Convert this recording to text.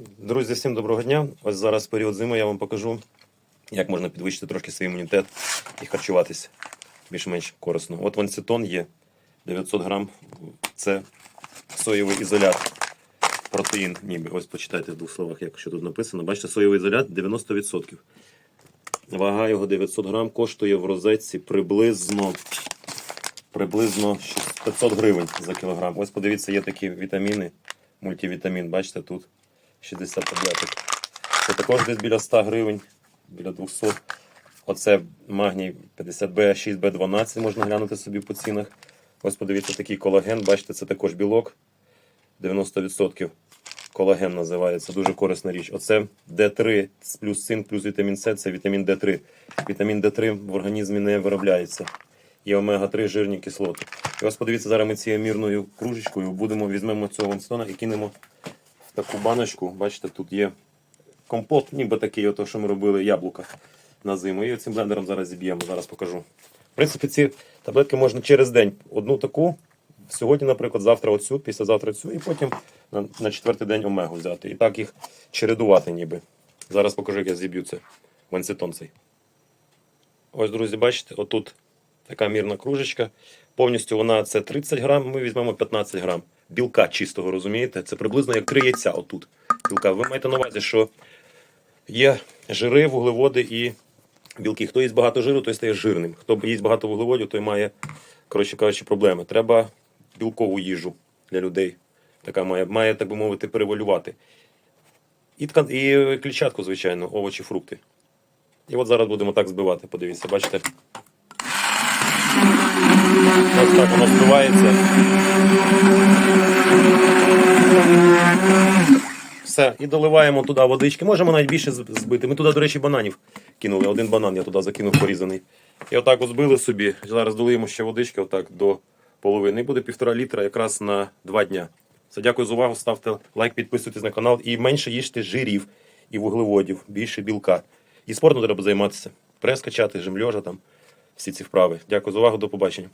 Друзі, всім доброго дня. Ось зараз період зими я вам покажу, як можна підвищити трошки свій імунітет і харчуватися більш-менш корисно. От ванцетон є 900 грам. Це соєвий ізолят. Протеїн, ніби. Ось почитайте в двох словах, як що тут написано. Бачите, соєвий ізолят 90%. Вага його 900 грам, коштує в розетці приблизно приблизно 500 гривень за кілограм. Ось подивіться, є такі вітаміни, мультивітамін, бачите, тут 60 таблеток. Це також десь біля 100 гривень, біля 200. Оце магній 50Б, 6Б12 можна глянути собі по цінах. Ось подивіться, такий колаген, бачите, це також білок 90%. Колаген називається, дуже корисна річ. Оце D3 плюс цинк, плюс вітамін С, це вітамін D3. Вітамін D3 в організмі не виробляється. І омега-3 жирні кислоти. І ось подивіться, зараз ми цією мірною кружечкою будемо, візьмемо цього ванстона і кинемо таку баночку. Бачите, тут є компот, ніби такий, ото, що ми робили яблука на зиму. І цим блендером зараз зіб'ємо, зараз покажу. В принципі, ці таблетки можна через день. Одну таку, сьогодні, наприклад, завтра оцю, післязавтра цю, і потім на, на четвертий день омегу взяти. І так їх чередувати ніби. Зараз покажу, як я зіб'ю це ванцетон цей. Ось, друзі, бачите, отут така мірна кружечка. Повністю вона це 30 грам, ми візьмемо 15 грам. Білка чистого, розумієте? Це приблизно як три яйця отут. Білка. Ви маєте на увазі, що є жири, вуглеводи і білки. Хто їсть багато жиру, той стає жирним. Хто їсть багато вуглеводів, той має, коротше кажучи, проблеми. Треба білкову їжу для людей. Така має, має, так би мовити, перевалювати. І, ткан... і клітчатку, звичайно, овочі, фрукти. І от зараз будемо так збивати. Подивіться, бачите? Ось так воно збивається. Все, і доливаємо туди водички. Можемо навіть більше збити. Ми туди, до речі, бананів кинули. Один банан я туди закинув порізаний. І отак от збили собі. Зараз долиємо ще водички отак до половини. Буде півтора літра якраз на два дня. Все, дякую за увагу. Ставте лайк, підписуйтесь на канал і менше їжте жирів і вуглеводів, більше білка. І спортом треба займатися. Прес качати, жимльожа там. Всі ці вправи. Дякую за увагу, до побачення.